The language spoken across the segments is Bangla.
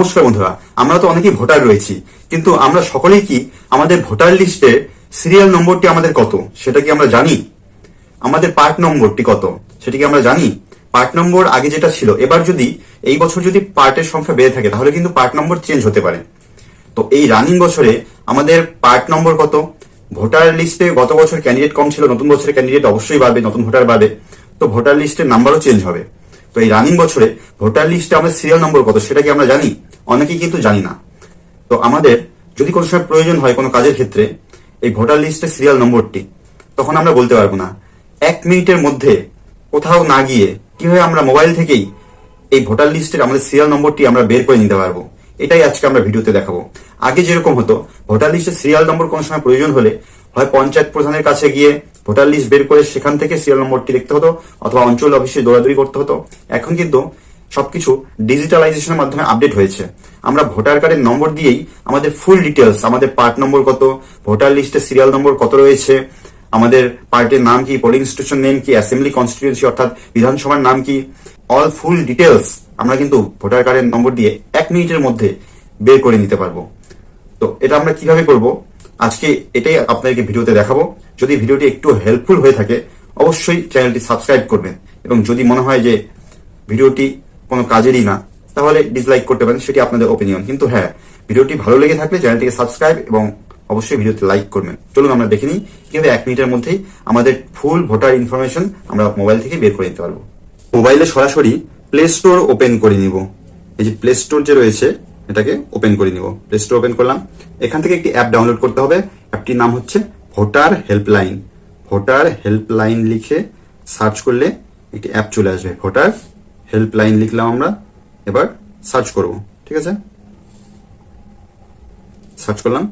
নমস্কার বন্ধুরা, আমরা তো অনেকেই ভোটার রয়েছি, কিন্তু আমরা সকলেই কি আমাদের ভোটার লিস্টে সিরিয়াল নম্বরটি আমাদের কত? সেটা কি আমরা জানি? আমাদের পার্ট নম্বরটি কত? সেটা কি আমরা জানি? পার্ট নম্বর আগে যেটা ছিল, এবার যদি এই বছর যদি পার্টের সংখ্যা বেড়ে থাকে, তাহলে কিন্তু পার্ট নম্বর চেঞ্জ হতে পারে। তো এই রানিং বছরে আমাদের পার্ট নম্বর কত? ভোটার লিস্টে গত বছর ক্যান্ডিডেট কম ছিল, নতুন বছরে ক্যান্ডিডেট অবশ্যই বাড়বে, নতুন ভোটার বাড়বে, তো ভোটার লিস্টের নাম্বারও চেঞ্জ হবে। তো এই রানিং বছরে ভোটার লিস্টে আমাদের সিরিয়াল নম্বর কত, সেটা কি আমরা জানি? অনেকেই কিন্তু জানি না। তো আমাদের যদি কোনো সময় প্রয়োজন হয় কোনো কাজের ক্ষেত্রে, এই ভোটার লিস্টের সিরিয়াল নম্বরটি, তখন আমরা বলতে পারব না। এক মিনিটের মধ্যে কোথাও না গিয়ে কীভাবে আমরা মোবাইল থেকেই এই ভোটার লিস্টের আমাদের সিরিয়াল নম্বরটি আমরা বের করে নিতে পারব, এটাই আজকে আমরা ভিডিওতে দেখাবো। আগে যেরকম হতো, ভোটার লিস্টের সিরিয়াল নম্বর কোনো সময় প্রয়োজন হলে হয় পঞ্চায়েত প্রধানের কাছে গিয়ে ভোটার লিস্ট বের করে সেখান থেকে সিরিয়াল নম্বরটি দেখতে হতো, অথবা অঞ্চল অফিসে দৌড়াদৌড়ি করতে হতো। এখন কিন্তু সবকিছু ডিজিটালাইজেশনের মাধ্যমে আপডেট হয়েছে। আমরা ভোটার কার্ডের নম্বর দিয়েই আমাদের ফুল ডিটেলস আমাদের পার্ট নম্বর কত ভোটার লিস্টের সিরিয়াল নম্বর কত রয়েছে, আমাদের পার্টির নাম কি পোলিং স্টেশন নেম কি অ্যাসেম্বলি কনস্টিটিউন্সি অর্থাৎ বিধানসভার নাম কি অল ফুল ডিটেলস আমরা কিন্তু ভোটার কার্ডের নম্বর দিয়ে এক মিনিটের মধ্যে বের করে নিতে পারব। তো এটা আমরা কীভাবে করব? আজকে এটাই আপনাদেরকে ভিডিওতে দেখাবো। যদি ভিডিওটি একটু হেল্পফুল হয়ে থাকে, অবশ্যই চ্যানেলটি সাবস্ক্রাইব করবেন। এবং যদি মনে হয় যে ভিডিওটি কোনো কাজেরই না, তাহলে ডিসলাইক করতে পারেন, সেটি আপনাদের ওপিনিয়ন কিন্তু হ্যাঁ ভিডিওটি ভালো লেগে থাকলে চ্যানেলটিকে সাবস্ক্রাইব এবং অবশ্যই ভিডিওতে লাইক করবেন। চলুন আমরা দেখে নিই কীভাবে এক মিনিটের মধ্যেই আমাদের ফুল ভোটার ইনফরমেশন আমরা মোবাইল থেকে বের করে নিতে পারব। মোবাইলে সরাসরি প্লে স্টোর ওপেন করে নিব। এই যে প্লে স্টোর যে রয়েছে, এটাকে ওপেন করে নিব। প্লে স্টোর ওপেন করলাম। এখান থেকে একটি অ্যাপ ডাউনলোড করতে হবে। অ্যাপটির নাম হচ্ছে ভোটার হেল্পলাইন ভোটার হেল্পলাইন লিখে সার্চ করলে একটি অ্যাপ চলে আসবে। ভোটার হেল্পলাইন লিখলাম আমরা, এবার সার্চ করব, ঠিক আছে? সার্চ করলাম,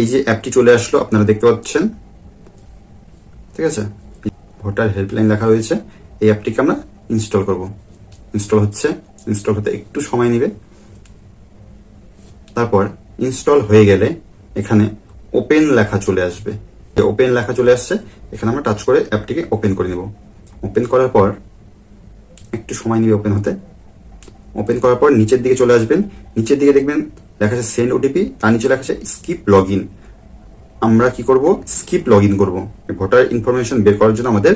এই যে অ্যাপটি চলে আসলো, আপনারা দেখতে পাচ্ছেন, ঠিক আছে? ভোটার হেল্পলাইন লেখা রয়েছে এই অ্যাপটিকে আমরা ইনস্টল করব। ইনস্টল হচ্ছে ইনস্টল হতে একটু সময় নেবে। তারপর ইনস্টল হয়ে গেলে এখানে ওপেন লেখা চলে আসবে। ওপেন লেখা চলে আসছে, এখানে আমরা টাচ করে অ্যাপটিকে ওপেন করে নিব। ওপেন করার পর একটু সময় নিবে ওপেন হতে। ওপেন করার পর নিচের দিকে চলে আসবেন। নিচের দিকে দেখবেন লেখা আছে সেন্ড ওটিপি তার নিচে লেখা আছে স্কিপ লগ ইন আমরা কি করব? স্কিপ লগ ইন করব। ভোটার ইনফরমেশন বের করার জন্য আমাদের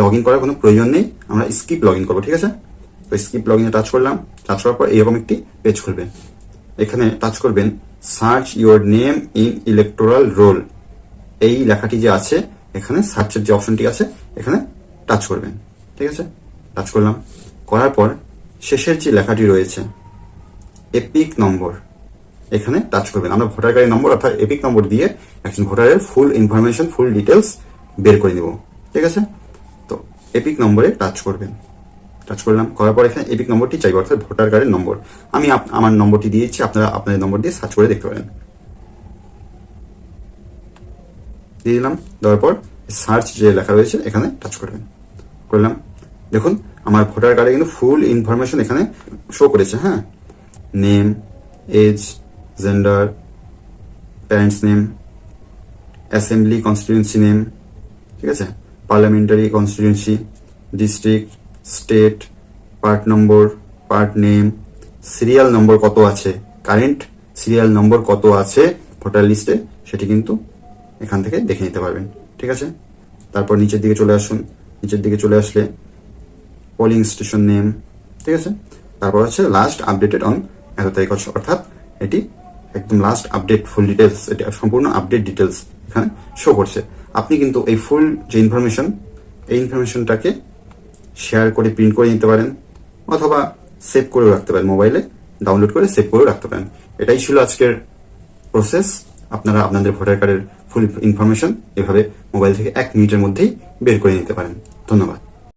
লগ ইন করার কোনো প্রয়োজন নেই। আমরা স্কিপ লগ ইন করব, ঠিক আছে? তো স্কিপ লগ ইনে টাচ করলাম। টাচ করার পর এরকম একটি পেজ খুলবে। এখানে টাচ করবেন search your name in electoral roll এই লেখাটি যে আছে, এখানে সার্চের যে অপশনটি আছে, এখানে টাচ করবেন। ঠিক আছে? টাচ করলাম। করার পর শেষের যে লেখাটি রয়েছে এপিক নম্বর এখানে টাচ করবেন। আমরা ভোটার কার্ডের নম্বর অর্থাৎ এপিক নম্বর দিয়ে একজন ভোটারের ফুল ইনফরমেশন ফুল ডিটেলস বের করে নিব। ঠিক আছে? তো এপিক নম্বরে টাচ করবেন। টাচ করলাম, করার পর এখানে এপিক নম্বরটি চাইব, অর্থাৎ ভোটার কার্ডের নম্বর আমি আমার নম্বরটি দিয়েছি, আপনারা আপনাদের নম্বর দিয়ে সার্চ করে দেখতে পারেন। দিয়ে দিলাম, দেওয়ার পর সার্চ যে লেখা রয়েছে, এখানে টাচ করবেন। করলাম দেখুন, আমার ভোটার কার্ডে কিন্তু ফুল ইনফরমেশন এখানে শো করেছে হ্যাঁ? Name age gender parents name assembly constituency name ঠিক আছে? Parliamentary constituency district state part number part name serial number কত আছে? কারেন্ট সিরিয়াল নম্বর কত আছে? ভোটার লিস্টে সেটি কিন্তু এখান থেকে দেখে নিতে পারবেন, ঠিক আছে? তারপর নিচের দিকে চলে আসুন। নিচের দিকে চলে আসলে পোলিং স্টেশন নেম ঠিক আছে? তারপর হচ্ছে লাস্ট আপডেটেড অন এত তারিখ হচ্ছে, অর্থাৎ এটি একদম লাস্ট আপডেট ফুল ডিটেলস এটা সম্পূর্ণ আপডেট ডিটেলস এখানে শো করছে। আপনি কিন্তু এই ফুল যে ইনফরমেশন এই ইনফরমেশনটাকে শেয়ার করে প্রিন্ট করে নিতে পারেন, অথবা সেভ করেও রাখতে পারেন মোবাইলে ডাউনলোড করে সেভ করেও রাখতে পারেন। এটাই ছিল আজকের প্রসেস আপনারা আপনাদের ভোটার কার্ডের ফুল ইনফরমেশন এভাবে মোবাইল থেকে এক মিনিটের মধ্যেই বের করে নিতে পারেন। ধন্যবাদ।